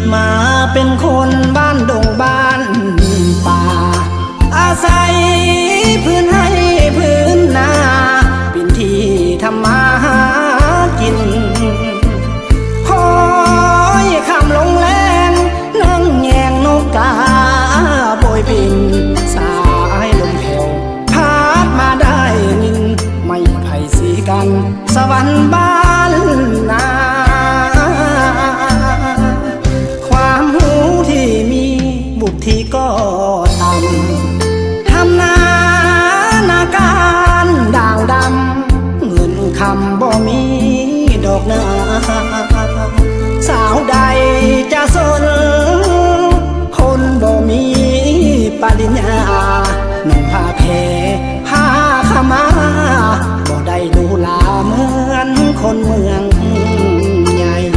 ดมาเป็นคนบ้านดงบ้านป่า อาศัยพื้นให้พื้นนาเป็นที่ทำมาหากินคอยคำลงแรงนั่งแยงนกกาโบยบิน สายลมแผ่วพาดมาได้นิน ไม่ไผ่สีกัน สวรรค์บ้าน ก็ต่ำทำนานาการด่างดำเงินคำบ่มีดอกนาสาวใดจะสน คนบ่มีปริญญาหนุ่มผ้าแพผ้าขมาบ่ได้ดูลาเหมือนคนเมือง